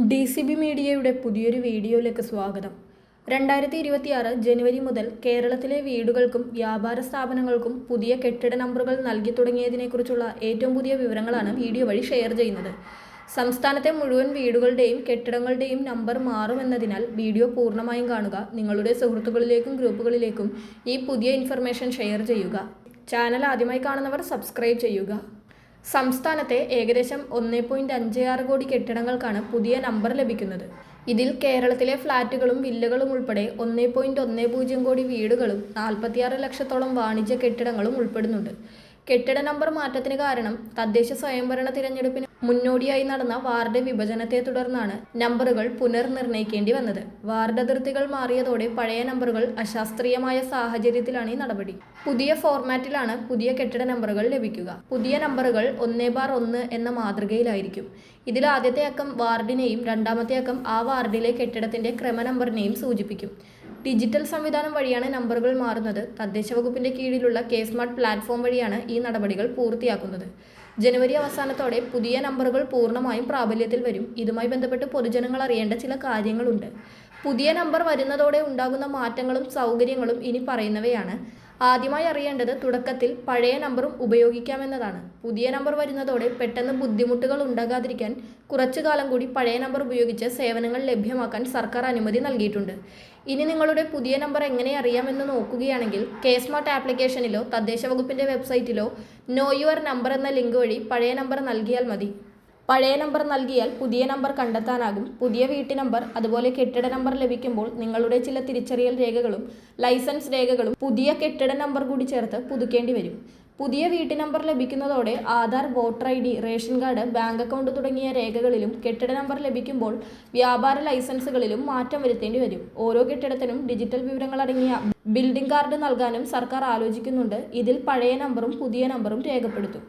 D C B മീഡിയയുടെ പുതിയൊരു വീഡിയോയിലേക്ക് സ്വാഗതം. രണ്ടായിരത്തി ഇരുപത്തിയാറ് ജനുവരി മുതൽ കേരളത്തിലെ വീടുകൾക്കും വ്യാപാര സ്ഥാപനങ്ങൾക്കും പുതിയ കെട്ടിട നമ്പറുകൾ നൽകി തുടങ്ങിയതിനെക്കുറിച്ചുള്ള ഏറ്റവും പുതിയ വിവരങ്ങളാണ് വീഡിയോ വഴി ഷെയർ ചെയ്യുന്നത്. സംസ്ഥാനത്തെ മുഴുവൻ വീടുകളുടെയും കെട്ടിടങ്ങളുടെയും നമ്പർ മാറുമെന്നതിനാൽ വീഡിയോ പൂർണമായും കാണുക നിങ്ങളുടെ സുഹൃത്തുക്കളിലേക്കും ഗ്രൂപ്പുകളിലേക്കും ഈ പുതിയ ഇൻഫർമേഷൻ ഷെയർ ചെയ്യുക. ചാനൽ ആദ്യമായി കാണുന്നവർ സബ്സ്ക്രൈബ് ചെയ്യുക. സംസ്ഥാനത്തെ ഏകദേശം ഒന്ന് പോയിന്റ് അഞ്ച് ആറ് കോടി കെട്ടിടങ്ങൾക്കാണ് പുതിയ നമ്പർ ലഭിക്കുന്നത്. ഇതിൽ കേരളത്തിലെ ഫ്ളാറ്റുകളും വില്ലകളും ഉൾപ്പെടെ ഒന്ന് പോയിന്റ് ഒന്ന് പൂജ്യം കോടി വീടുകളും നാൽപ്പത്തിയാറ് ലക്ഷത്തോളം വാണിജ്യ കെട്ടിടങ്ങളും ഉൾപ്പെടുന്നുണ്ട്. കെട്ടിട നമ്പർ മാറ്റത്തിന് കാരണം തദ്ദേശ സ്വയംഭരണ തിരഞ്ഞെടുപ്പിന് മുന്നോടിയായി നടന്ന വാർഡ് വിഭജനത്തെ തുടർന്നാണ് നമ്പറുകൾ പുനർനിർണയിക്കേണ്ടി വന്നത്. വാർഡ് അതിർത്തികൾ മാറിയതോടെ പഴയ നമ്പറുകൾ അശാസ്ത്രീയമായ സാഹചര്യത്തിലാണ് ഈ നടപടി. പുതിയ ഫോർമാറ്റിലാണ് പുതിയ കെട്ടിട നമ്പറുകൾ ലഭിക്കുക. പുതിയ നമ്പറുകൾ ഒന്നേ ബാർ ഒന്ന് എന്ന മാതൃകയിലായിരിക്കും. ഇതിൽ ആദ്യത്തെ അക്കം വാർഡിനെയും രണ്ടാമത്തെ അക്കം ആ വാർഡിലെ കെട്ടിടത്തിന്റെ ക്രമ നമ്പറിനെയും സൂചിപ്പിക്കും. ഡിജിറ്റൽ സംവിധാനം വഴിയാണ് നമ്പറുകൾ മാറുന്നത്. തദ്ദേശ വകുപ്പിന്റെ കീഴിലുള്ള കെ സ്മാർട്ട് പ്ലാറ്റ്ഫോം വഴിയാണ് ഈ നടപടികൾ പൂർത്തിയാക്കുന്നത്. ജനുവരി അവസാനത്തോടെ പുതിയ നമ്പറുകൾ പൂർണമായും പ്രാബല്യത്തിൽ വരും. ഇതുമായി ബന്ധപ്പെട്ട് പൊതുജനങ്ങൾ അറിയേണ്ട ചില കാര്യങ്ങളുണ്ട്. പുതിയ നമ്പർ വരുന്നതോടെ ഉണ്ടാകുന്ന മാറ്റങ്ങളും സൗകര്യങ്ങളും ഇനി പറയുന്നവയാണ്. ആദ്യമായി അറിയേണ്ടത് തുടക്കത്തിൽ പഴയ നമ്പറും ഉപയോഗിക്കാമെന്നതാണ്. പുതിയ നമ്പർ വരുന്നതോടെ പെട്ടെന്ന് ബുദ്ധിമുട്ടുകൾ ഉണ്ടാകാതിരിക്കാൻ കുറച്ചു കാലം കൂടി പഴയ നമ്പർ ഉപയോഗിച്ച് സേവനങ്ങൾ ലഭ്യമാക്കാൻ സർക്കാർ അനുമതി നൽകിയിട്ടുണ്ട്. ഇനി നിങ്ങളുടെ പുതിയ നമ്പർ എങ്ങനെ അറിയാമെന്ന് നോക്കുകയാണെങ്കിൽ കെ സ്മാർട്ട് ആപ്ലിക്കേഷനിലോ തദ്ദേശ വകുപ്പിന്റെ വെബ്സൈറ്റിലോ നോ യുവർ നമ്പർ എന്ന ലിങ്ക് വഴി പഴയ നമ്പർ നൽകിയാൽ മതി. പഴയ നമ്പർ നൽകിയാൽ പുതിയ നമ്പർ കണ്ടെത്താനാകും. പുതിയ വീട്ടു നമ്പർ അതുപോലെ കെട്ടിട നമ്പർ ലഭിക്കുമ്പോൾ നിങ്ങളുടെ ചില തിരിച്ചറിയൽ രേഖകളും ലൈസൻസ് രേഖകളും പുതിയ കെട്ടിട നമ്പർ കൂടി ചേർത്ത് പുതുക്കേണ്ടി വരും. പുതിയ വീട്ടു number ലഭിക്കുന്നതോടെ Aadhaar voter I D ration card bank account തുടങ്ങിയ രേഖകളിലും കെട്ടിട നമ്പർ ലഭിക്കുമ്പോൾ വ്യാപാര ലൈസൻസുകളിലും മാറ്റം വരുത്തേണ്ടി വരും. ഓരോ കെട്ടിടത്തിനും ഡിജിറ്റൽ വിവരങ്ങൾ അടങ്ങിയ ബിൽഡിംഗ് കാർഡ് നൽകാനും സർക്കാർ ആലോചിക്കുന്നുണ്ട്. ഇതിൽ പഴയ നമ്പറും പുതിയ നമ്പറും രേഖപ്പെടുത്തും.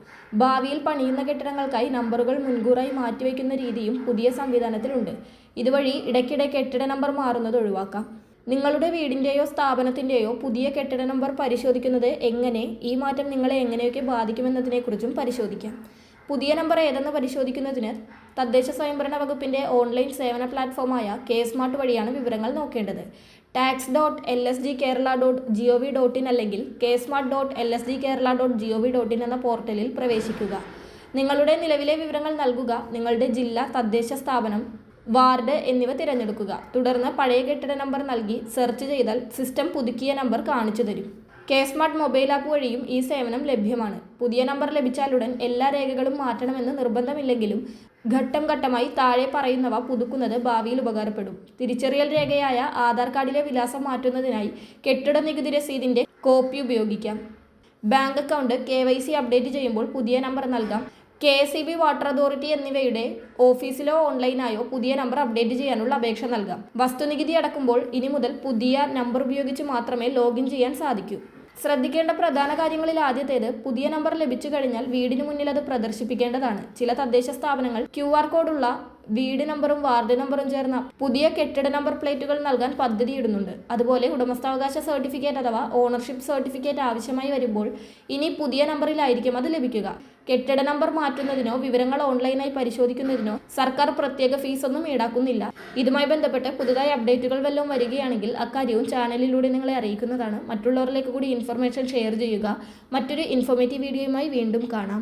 ഭാവിയിൽ പണിയുന്ന കെട്ടിടങ്ങൾക്കായി നമ്പറുകൾ മുൻകൂറായി മാറ്റിവെക്കുന്ന രീതിയും പുതിയ സംവിധാനത്തിലുണ്ട്. ഇതുവഴി ഇടയ്ക്കിടെ കെട്ടിട നമ്പർ മാറുന്നത് ഒഴിവാക്കാം. നിങ്ങളുടെ വീടിന്റെയോ സ്ഥാപനത്തിന്റെയോ പുതിയ കെട്ടിട നമ്പർ പരിശോധിക്കുന്നത് എങ്ങനെ? ഈ മാറ്റം നിങ്ങളെ എങ്ങനെയൊക്കെ ബാധിക്കുമെന്നതിനെക്കുറിച്ചും പരിശോധിക്കാം. പുതിയ നമ്പർ ഏതെന്ന് പരിശോധിക്കുന്നതിന് തദ്ദേശ സ്വയംഭരണ വകുപ്പിന്റെ ഓൺലൈൻ സേവന പ്ലാറ്റ്ഫോമായ കെ സ്മാർട്ട് വഴിയാണ് വിവരങ്ങൾ നോക്കേണ്ടത്. Tax dot L S G Kerala dot G O V dot in അല്ലെങ്കിൽ K smart dot L S G Kerala dot G O V dot in എന്ന പോർട്ടലിൽ പ്രവേശിക്കുക. നിങ്ങളുടെ നിലവിലെ വിവരങ്ങൾ നൽകുക. നിങ്ങളുടെ ജില്ല തദ്ദേശ സ്ഥാപനം വാർഡ് എന്നിവ തിരഞ്ഞെടുക്കുക. തുടർന്ന് പഴയ കെട്ടിട നമ്പർ നൽകി സെർച്ച് ചെയ്താൽ സിസ്റ്റം പുതുക്കിയ നമ്പർ കാണിച്ചു തരും. കെ സ്മാർട്ട് മൊബൈൽ ആപ്പ് വഴിയും ഈ സേവനം ലഭ്യമാണ്. പുതിയ നമ്പർ ലഭിച്ചാലുടൻ എല്ലാ രേഖകളും മാറ്റണമെന്ന് നിർബന്ധമില്ലെങ്കിലും ഘട്ടം ഘട്ടമായി താഴെ പറയുന്നവ പുതുക്കുന്നത് ഭാവിയിൽ ഉപകാരപ്പെടും. തിരിച്ചറിയൽ രേഖയായ ആധാർ കാർഡിലെ വിലാസം മാറ്റുന്നതിനായി കെട്ടിട നികുതി രസീതിന്റെ കോപ്പി ഉപയോഗിക്കാം. ബാങ്ക് അക്കൗണ്ട് കെ അപ്ഡേറ്റ് ചെയ്യുമ്പോൾ പുതിയ നമ്പർ നൽകാം. K S E B water authority എന്നിവയുടെ ഓഫീസിലോ ഓൺലൈനായോ പുതിയ നമ്പർ അപ്ഡേറ്റ് ചെയ്യാനുള്ള അപേക്ഷ നൽകാം. വസ്തുനികുതി അടക്കുമ്പോൾ ഇനി മുതൽ പുതിയ നമ്പർ ഉപയോഗിച്ച് മാത്രമേ ലോഗിൻ ചെയ്യാൻ സാധിക്കൂ. ശ്രദ്ധിക്കേണ്ട പ്രധാന കാര്യങ്ങളിൽ ആദ്യത്തേത് പുതിയ നമ്പർ ലഭിച്ചു കഴിഞ്ഞാൽ വീടിന് മുന്നിൽ അത് പ്രദർശിപ്പിക്കേണ്ടതാണ്. ചില തദ്ദേശ സ്ഥാപനങ്ങൾ ക്യു ആർ കോഡുള്ള വീട് നമ്പറും വാർഡ് നമ്പറും ചേർന്ന പുതിയ കെട്ടിട നമ്പർ പ്ലേറ്റുകൾ നൽകാൻ പദ്ധതിയിടുന്നുണ്ട് അതുപോലെ ഉടമസ്ഥാവകാശ സർട്ടിഫിക്കറ്റ് അഥവാ ഓണർഷിപ്പ് സർട്ടിഫിക്കറ്റ് ആവശ്യമായി വരുമ്പോൾ ഇനി പുതിയ നമ്പറിലായിരിക്കും അത് ലഭിക്കുക. കെട്ടിട നമ്പർ മാറ്റുന്നതിനോ വിവരങ്ങൾ ഓൺലൈനായി പരിശോധിക്കുന്നതിനോ സർക്കാർ പ്രത്യേക ഫീസ് ഒന്നും ഈടാക്കുന്നില്ല. ഇതുമായി ബന്ധപ്പെട്ട് പുതുതായി അപ്ഡേറ്റുകൾ വല്ലതും വരികയാണെങ്കിൽ അക്കാര്യവും ചാനലിലൂടെ നിങ്ങളെ അറിയിക്കുന്നതാണ്. മറ്റുള്ളവരിലേക്ക് കൂടി ഇൻഫർമേഷൻ ഷെയർ ചെയ്യുക. മറ്റൊരു ഇൻഫോർമേറ്റീവ് വീഡിയോയുമായി വീണ്ടും കാണാം.